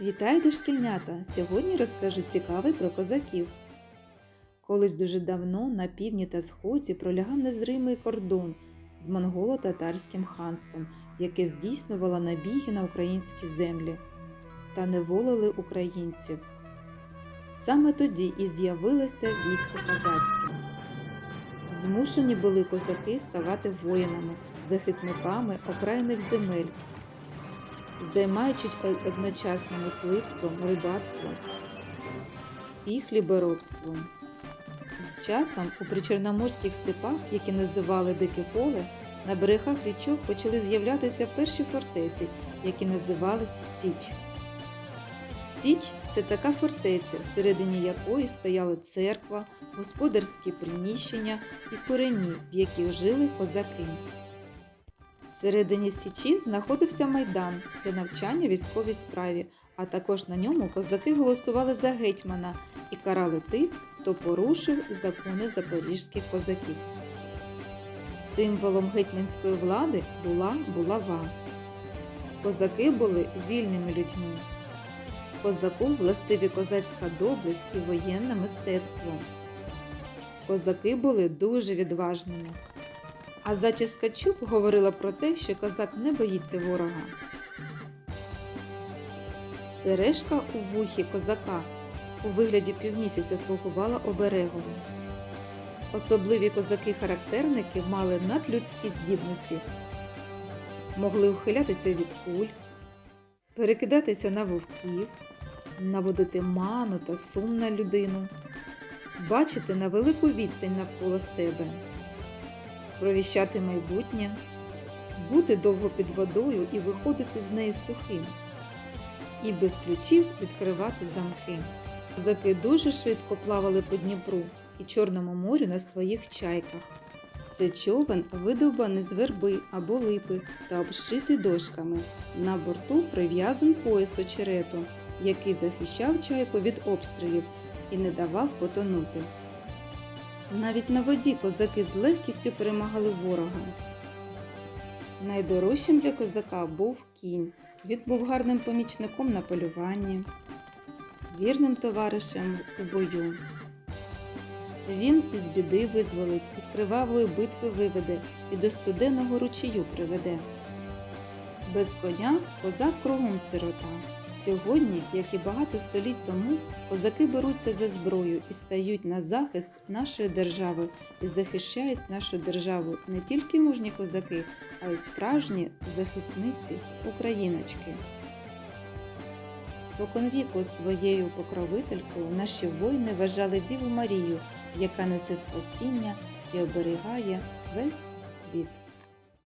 Вітаю дошкільнята! Сьогодні розкажу цікавий про козаків. Колись дуже давно на півдні та сході пролягав незримий кордон з монголо-татарським ханством, яке здійснювало набіги на українські землі та неволили українців. Саме тоді і з'явилося військо козацьке. Змушені були козаки ставати воїнами, захисниками окраїних земель, займаючись одночасно мисливством, рибацтвом і хліборобством. З часом у причорноморських степах, які називали Дике поле, на берегах річок почали з'являтися перші фортеці, які називалися Січ. Січ це така фортеця, всередині якої стояли церква, господарські приміщення і корені, в яких жили козаки. Всередині Січі знаходився майдан для навчання військовій справі, а також на ньому козаки голосували за гетьмана і карали тих, хто порушив закони запорізьких козаків. Символом гетьманської влади була булава. Козаки були вільними людьми. Козаку властиві козацька доблесть і воєнне мистецтво. Козаки були дуже відважними. А зачіска Чуб говорила про те, що козак не боїться ворога. Сережка у вухі козака у вигляді півмісяця слугувала оберегом. Особливі козаки-характерники мали надлюдські здібності, могли ухилятися від куль, перекидатися на вовків, наводити ману та сум на людину, бачити на велику відстань навколо себе провіщати майбутнє, бути довго під водою і виходити з неї сухим, і без ключів відкривати замки. Козаки дуже швидко плавали по Дніпру і Чорному морю на своїх чайках. Це човен видовбаний з верби або липи та обшитий дошками. На борту прив'язан пояс очерету, який захищав чайку від обстрілів і не давав потонути. Навіть на воді козаки з легкістю перемагали ворога. Найдорожчим для козака був кінь. Він був гарним помічником на полюванні, вірним товаришем у бою. Він із біди визволить, із кривавої битви виведе і до студеного ручію приведе. Без коня козак кругом сирота. Сьогодні, як і багато століть тому, козаки беруться за зброю і стають на захист нашої держави і захищають нашу державу не тільки мужні козаки, а й справжні захисниці україночки. Споконвіку своєю покровителькою наші воїни вважали Діву Марію, яка несе спасіння і оберігає весь світ.